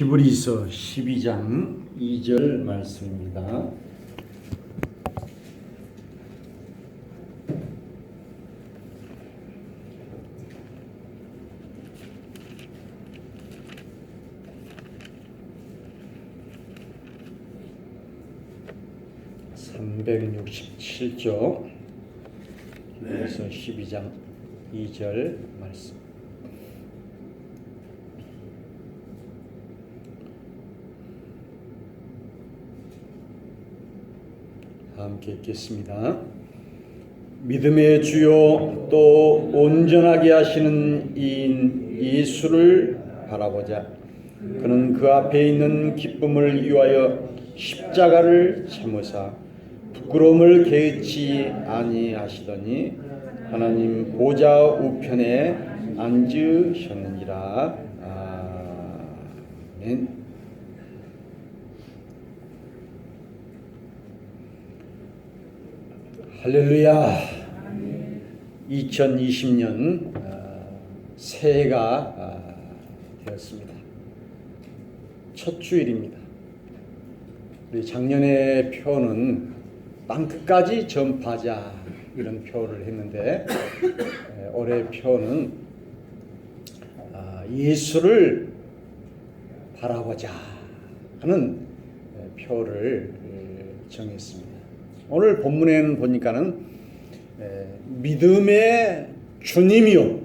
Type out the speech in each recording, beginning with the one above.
히브리서 12장 2절 말씀입니다. (367조) 그래서 12장 2절 말씀 함께 읽겠습니다. 믿음의 주요 또 온전하게 하시는 이인 예수를 바라보자. 그는 그 앞에 있는 기쁨을 위하여 십자가를 참으사 부끄러움을 개의치 아니하시더니 하나님 보좌 우편에 앉으셨느니라. 아멘. 할렐루야. 2020년 어, 새해가 아, 되었습니다. 첫 주일입니다. 우리 작년의 표는 땅 끝까지 전파하자 이런 표를 했는데 에, 올해 표는 아, 예수를 바라보자 하는 에, 표를 에, 정했습니다. 오늘 본문에는 보니까는 에, 믿음의 주님이요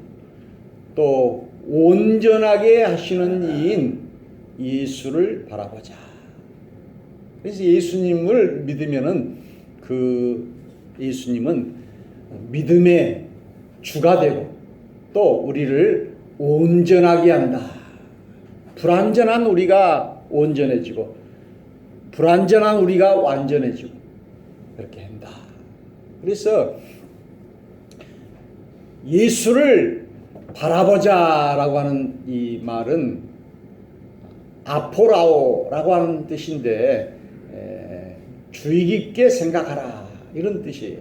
또 온전하게 하시는 이인 예수를 바라보자. 그래서 예수님을 믿으면은 그 예수님은 믿음의 주가 되고 또 우리를 온전하게 한다. 불완전한 우리가 온전해지고 불완전한 우리가 완전해지고 그렇게 한다. 그래서 예수를 바라보자라고 하는 이 말은 아포라오라고 하는 뜻인데 에, 주의 깊게 생각하라 이런 뜻이에요.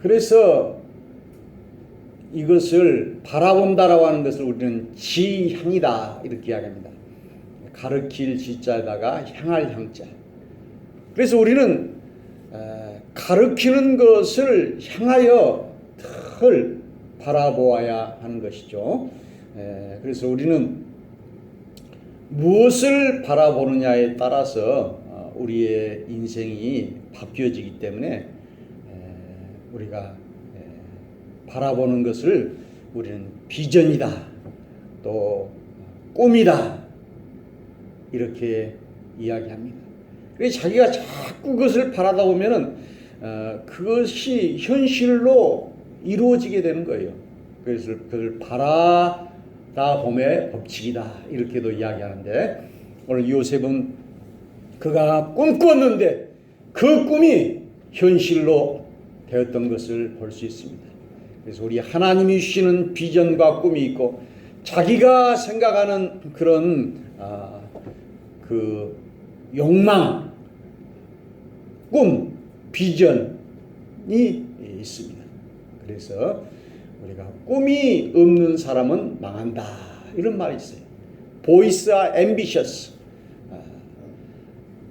그래서 이것을 바라본다라고 하는 것을 우리는 지향이다 이렇게 이야기합니다. 가르칠 지자에다가 향할 향자. 그래서 우리는 가르치는 것을 향하여 늘 바라보아야 하는 것이죠. 그래서 우리는 무엇을 바라보느냐에 따라서 어, 우리의 인생이 바뀌어지기 때문에 우리가 바라보는 것을 우리는 비전이다, 또 꿈이다, 이렇게 이야기합니다. 자기가 자꾸 그것을 바라다 보면은 어, 그것이 현실로 이루어지게 되는 거예요. 그래서 그걸 바라다 봄의 법칙이다 이렇게도 이야기하는데 오늘 요셉은 그가 꿈꿨는데 그 꿈이 현실로 되었던 것을 볼 수 있습니다. 그래서 우리 하나님이 주시는 비전과 꿈이 있고 자기가 생각하는 그런 아, 그 욕망, 꿈, 비전이 있습니다. 그래서 우리가 꿈이 없는 사람은 망한다. 이런 말이 있어요. 보이스 아 앰비셔스.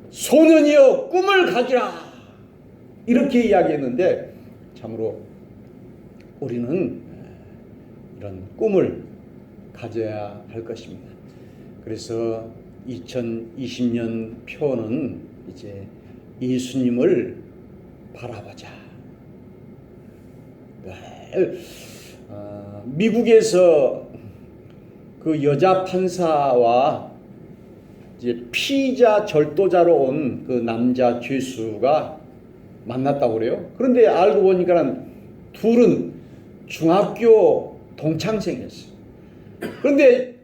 소년이여 꿈을 가지라. 이렇게 이야기했는데 참으로 우리는 이런 꿈을 가져야 할 것입니다. 그래서 2020년 표는 이제 예수님을 바라보자. 어, 미국에서 그 여자 판사와 이제 피자 절도자로 온 그 남자 죄수가 만났다고 그래요. 그런데 알고 보니까 둘은 중학교 동창생이었어요. 그런데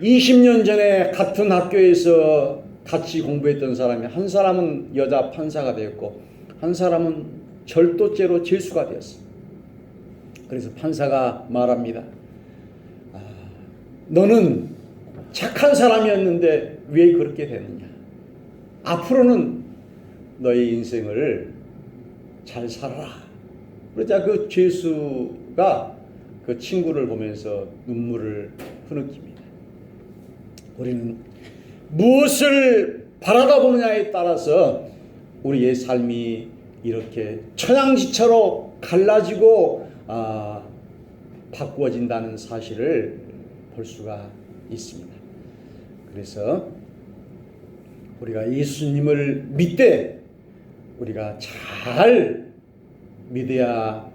20년 전에 같은 학교에서 같이 공부했던 사람이 한 사람은 여자 판사가 되었고 한 사람은 절도죄로 죄수가 되었어. 그래서 판사가 말합니다. 아, 너는 착한 사람이었는데 왜 그렇게 되느냐? 앞으로는 너의 인생을 잘 살아라. 그러자 그 죄수가 그 친구를 보면서 눈물을 흐느낍니다. 우리는 무엇을 바라다 보느냐에 따라서 우리의 삶이 이렇게 천양지차로 갈라지고 아, 바꾸어진다는 사실을 볼 수가 있습니다. 그래서 우리가 예수님을 믿되 우리가 잘 믿어야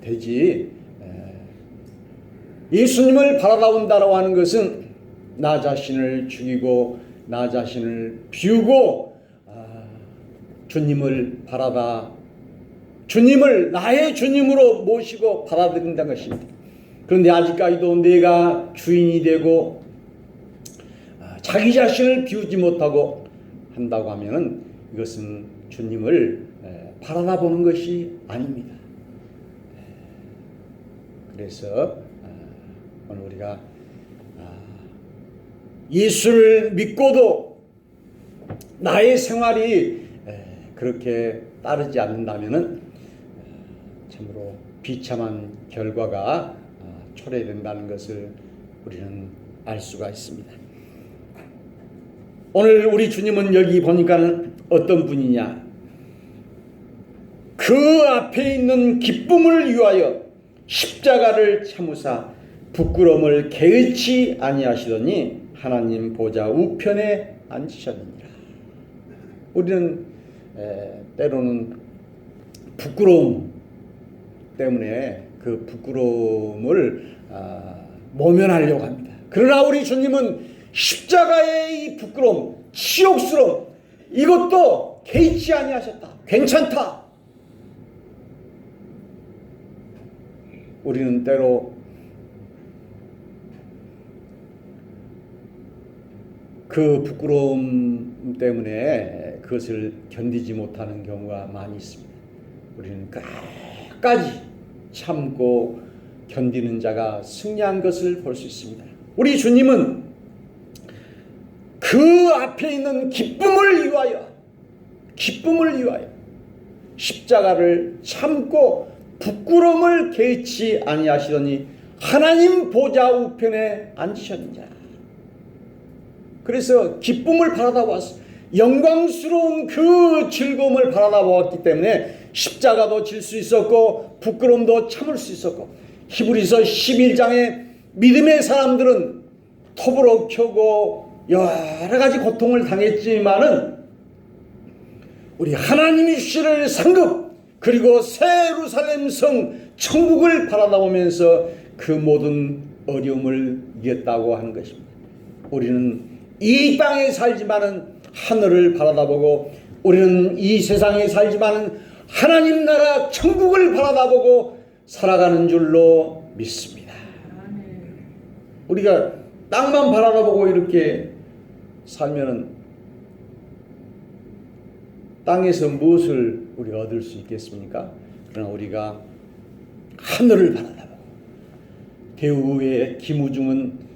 되지. 에, 예수님을 바라다본다라고 하는 것은 나 자신을 죽이고 나 자신을 비우고 아, 주님을 바라다 주님을 나의 주님으로 모시고 받아들인다는 것입니다. 그런데 아직까지도 내가 주인이 되고 아, 자기 자신을 비우지 못하고 한다고 하면은 이것은 주님을 에, 바라다 보는 것이 아닙니다. 그래서 아, 오늘 우리가 아, 예수를 믿고도 나의 생활이 에, 그렇게 따르지 않는다면은 아, 참으로 비참한 결과가 아, 초래된다는 것을 우리는 알 수가 있습니다. 오늘 우리 주님은 여기 보니까는 어떤 분이냐? 그 앞에 있는 기쁨을 위하여 십자가를 참으사 부끄러움을 개의치 아니하시더니 하나님 보좌 우편에 앉으셨느니라. 우리는 에, 때로는 부끄러움 때문에 그 부끄러움을 아, 모면하려고 합니다. 그러나 우리 주님은 십자가의 이 부끄러움, 치욕스러움 이것도 개의치 아니하셨다. 괜찮다. 우리는 때로 그 부끄러움 때문에 그것을 견디지 못하는 경우가 많이 있습니다. 우리는 끝까지 참고 견디는 자가 승리한 것을 볼 수 있습니다. 우리 주님은 그 앞에 있는 기쁨을 위하여, 기쁨을 위하여 십자가를 참고 부끄러움을 개의치 아니하시더니 하나님 보좌 우편에 앉으셨느냐. 그래서 기쁨을 바라다 왔어. 영광스러운 그 즐거움을 바라다 보았기 때문에 십자가도 질 수 있었고 부끄러움도 참을 수 있었고 히브리서 11장에 믿음의 사람들은 톱으로 켜고 여러 가지 고통을 당했지만은 우리 하나님이 주시를 상급 그리고 새 예루살렘 성 천국을 바라다 보면서 그 모든 어려움을 이겼다고 하는 것입니다. 우리는 이 땅에 살지만은 하늘을 바라다보고 우리는 이 세상에 살지만은 하나님 나라 천국을 바라다보고 살아가는 줄로 믿습니다. 우리가 땅만 바라다보고 이렇게 살면은 땅에서 무엇을 우리가 얻을 수 있겠습니까? 그러나 우리가 하늘을 바라다보고 대우의 김우중은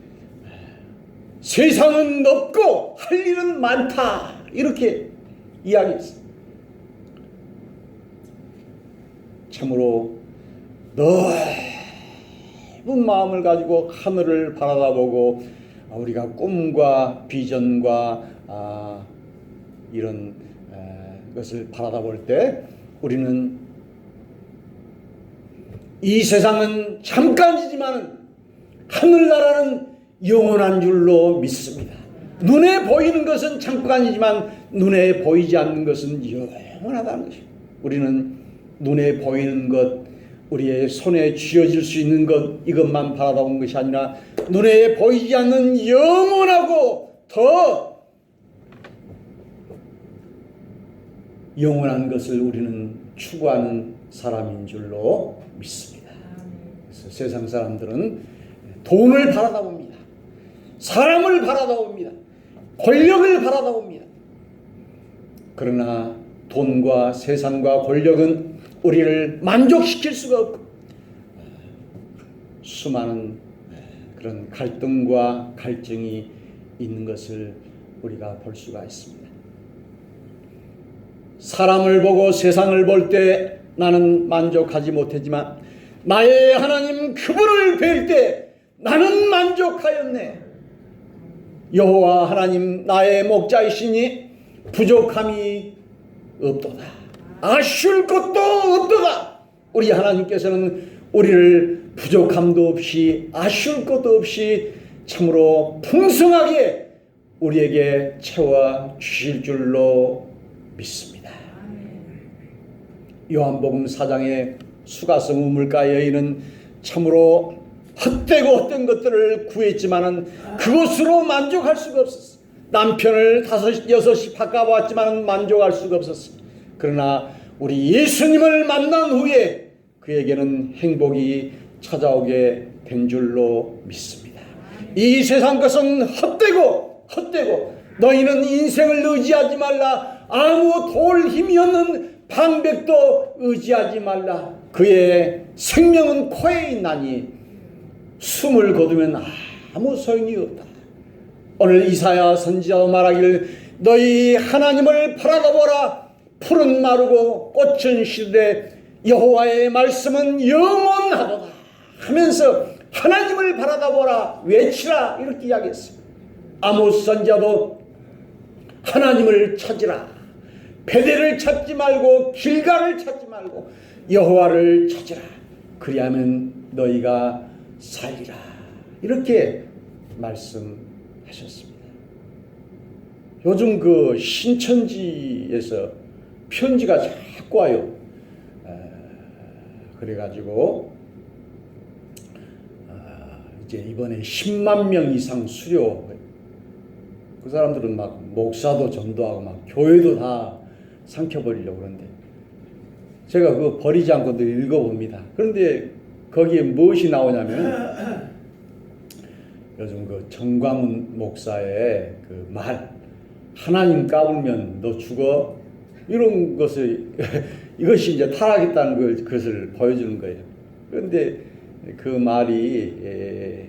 세상은 넓고 할 일은 많다 이렇게 이야기했어. 참으로 넓은 마음을 가지고 하늘을 바라다보고 우리가 꿈과 비전과 아, 이런 에, 것을 바라다볼 때 우리는 이 세상은 잠깐이지만 하늘나라는 영원한 줄로 믿습니다. 눈에 보이는 것은 잠깐이지만 눈에 보이지 않는 것은 영원하다는 것입니다. 우리는 눈에 보이는 것, 우리의 손에 쥐어질 수 있는 것 이것만 바라다본 것이 아니라 눈에 보이지 않는 영원하고 더 영원한 것을 우리는 추구하는 사람인 줄로 믿습니다. 그래서 세상 사람들은 돈을 바라다 봅니다. 사람을 바라다 봅니다. 권력을 바라다 봅니다. 그러나 돈과 세상과 권력은 우리를 만족시킬 수가 없고 수많은 그런 갈등과 갈증이 있는 것을 우리가 볼 수가 있습니다. 사람을 보고 세상을 볼 때 나는 만족하지 못하지만 나의 하나님 그분을 뵐 때 나는 만족하였네. 여호와 하나님 나의 목자이시니 부족함이 없도다. 아쉬울 것도 없도다. 우리 하나님께서는 우리를 부족함도 없이 아쉬울 것도 없이 참으로 풍성하게 우리에게 채워 주실 줄로 믿습니다. 요한복음 4장의 수가성 우물가 여인은 참으로 헛되고 헛된 것들을 구했지만은 그것으로 만족할 수가 없었어. 남편을 다섯 여섯이 바꿔봤지만 만족할 수가 없었어. 그러나 우리 예수님을 만난 후에 그에게는 행복이 찾아오게 된 줄로 믿습니다. 이 세상 것은 헛되고 헛되고 너희는 인생을 의지하지 말라 아무 도울 힘이 없는 방백도 의지하지 말라 그의 생명은 코에 있나니 숨을 거두면 아무 소용이 없다. 오늘 이사야 선지자도 말하기를 너희 하나님을 바라다보라 푸른 마르고 꽃은 시되 여호와의 말씀은 영원하도다 하면서 하나님을 바라다보라 외치라 이렇게 이야기했어요. 아모스 선지자도 하나님을 찾으라 베델을 찾지 말고 길가를 찾지 말고 여호와를 찾으라 그리하면 너희가 살리라 이렇게 말씀하셨습니다. 요즘 그 신천지에서 편지가 자꾸 와요. 에, 그래가지고 아, 이제 이번에 10만 명 이상 수료 그 사람들은 막 목사도 전도하고 막 교회도 다 삼켜버리려고 그러는데 제가 그거 버리지 않고 늘 읽어봅니다. 그런데 거기에 무엇이 나오냐면 요즘 그 정광훈 목사의 그 말 하나님 까불면 너 죽어 이런 것을 이것이 이제 타락했다는 걸 그것을 보여주는 거예요. 그런데 그 말이 에,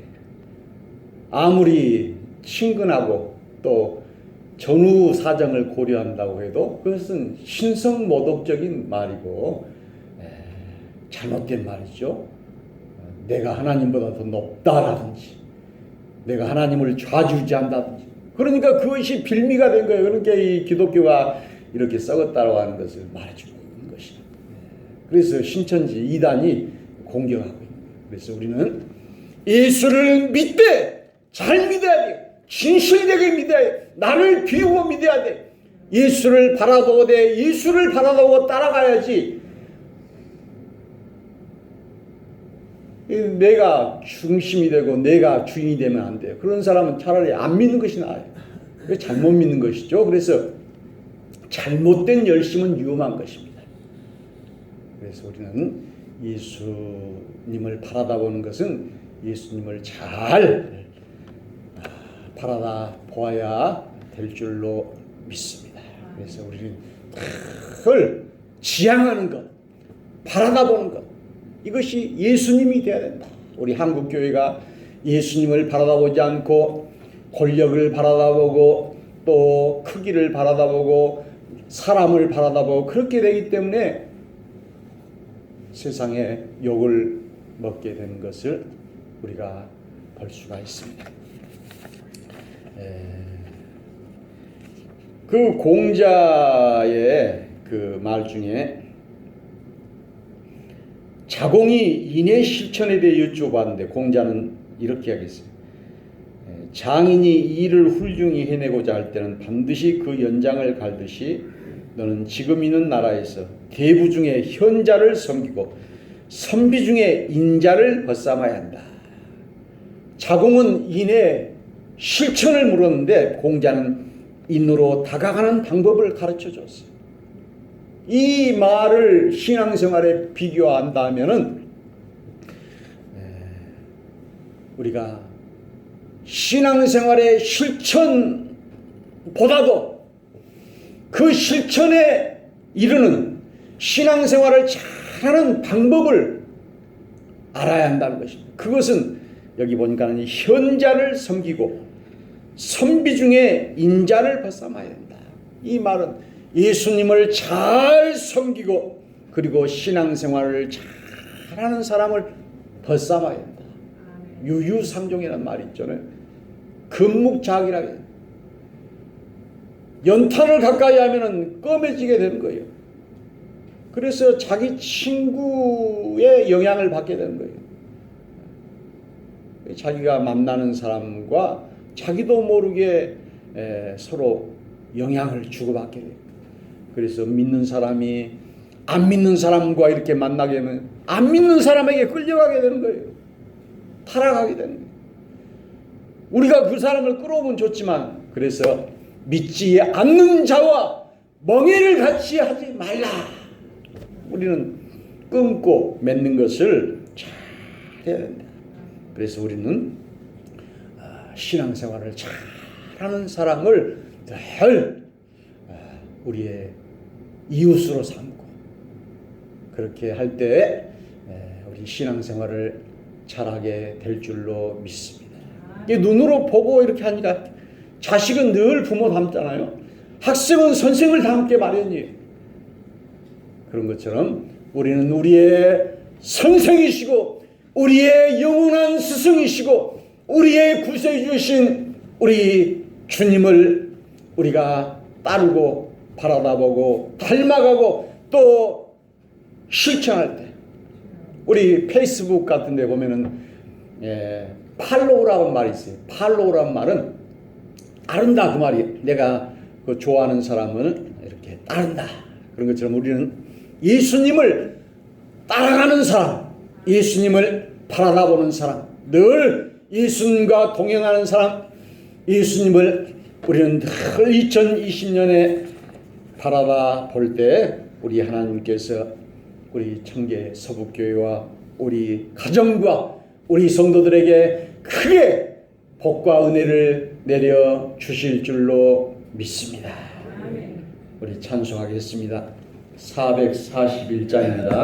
아무리 친근하고 또 전후 사정을 고려한다고 해도 그것은 신성 모독적인 말이고 에, 잘못된 말이죠. 내가 하나님보다 더 높다라든지 내가 하나님을 좌지우지한다든지 그러니까 그것이 빌미가 된 거예요. 그러니까 이 기독교가 이렇게 썩었다고 하는 것을 말해주고 있는 것이다. 그래서 신천지 이단이 공격하고 있는 거예요. 그래서 우리는 예수를 믿되 잘 믿어야 돼요. 진실되게 믿어야 돼. 나를 비우고 믿어야 돼. 예수를 바라보되 예수를 바라보고 따라가야지. 내가 중심이 되고 내가 주인이 되면 안 돼요. 그런 사람은 차라리 안 믿는 것이 나아요. 그 잘못 믿는 것이죠. 그래서 잘못된 열심은 위험한 것입니다. 그래서 우리는 예수님을 바라다 보는 것은 예수님을 잘 바라다 보아야 될 줄로 믿습니다. 그래서 우리는 늘 지향하는 것, 바라다 보는 것, 이것이 예수님이 되어야 된다. 우리 한국 교회가 예수님을 바라다보지 않고 권력을 바라다보고 또 크기를 바라다보고 사람을 바라다보고 그렇게 되기 때문에 세상에 욕을 먹게 되는 것을 우리가 볼 수가 있습니다. 그 공자의 그 말 중에 자공이 인의 실천에 대해 여쭤봤는데 공자는 이렇게 하겠어요. 장인이 일을 훌륭히 해내고자 할 때는 반드시 그 연장을 갈듯이 너는 지금 있는 나라에서 대부 중에 현자를 섬기고 선비 중에 인자를 벗삼아야 한다. 자공은 인의 실천을 물었는데 공자는 인으로 다가가는 방법을 가르쳐 줬어요. 이 말을 신앙생활에 비교한다면은 우리가 신앙생활의 실천보다도 그 실천에 이르는 신앙생활을 잘하는 방법을 알아야 한다는 것입니다. 그것은 여기 보니까는 현자를 섬기고 선비 중에 인자를 벗삼아야 된다. 이 말은 예수님을 잘 섬기고 그리고 신앙생활을 잘 잘하는 사람을 벗삼아야 된다. 유유상종이라는 말이 있잖아요. 금묵작이라 연탄을 가까이 하면은 검해지게 되는 거예요. 그래서 자기 친구의 영향을 받게 되는 거예요. 자기가 만나는 사람과 자기도 모르게 에, 서로 영향을 주고받게 돼요. 그래서 믿는 사람이 안 믿는 사람과 이렇게 만나게 되면 안 믿는 사람에게 끌려가게 되는 거예요. 타락하게 되는 거예요. 우리가 그 사람을 끌어오면 좋지만 그래서 믿지 않는 자와 멍해를 같이 하지 말라. 우리는 끊고 맺는 것을 잘 해야 된다. 그래서 우리는 아, 신앙생활을 잘하는 사람을 늘 아, 우리의 이웃으로 삼고 그렇게 할 때 우리 신앙생활을 잘하게 될 줄로 믿습니다. 이게 눈으로 보고 이렇게 하니까 자식은 늘 부모 닮잖아요. 학생은 선생을 닮게 마련이에요. 그런 것처럼 우리는 우리의 선생이시고 우리의 영원한 스승이시고 우리의 구세주신 우리 주님을 우리가 따르고 바라다보고 닮아가고 또 실천할 때 우리 페이스북 같은 데 보면은 예, 팔로우라는 말이 있어요. 팔로우라는 말은 따른다 그 말이 내가 그 좋아하는 사람을 이렇게 따른다 그런 것처럼 우리는 예수님을 따라가는 사람 예수님을 바라다보는 사람 늘 예수님과 동행하는 사람 예수님을 우리는 늘 2020년에 바라다 볼때 우리 하나님께서 우리 청계 서북교회와 우리 가정과 우리 성도들에게 크게 복과 은혜를 내려 주실 줄로 믿습니다. 우리 찬송하겠습니다. 441장입니다.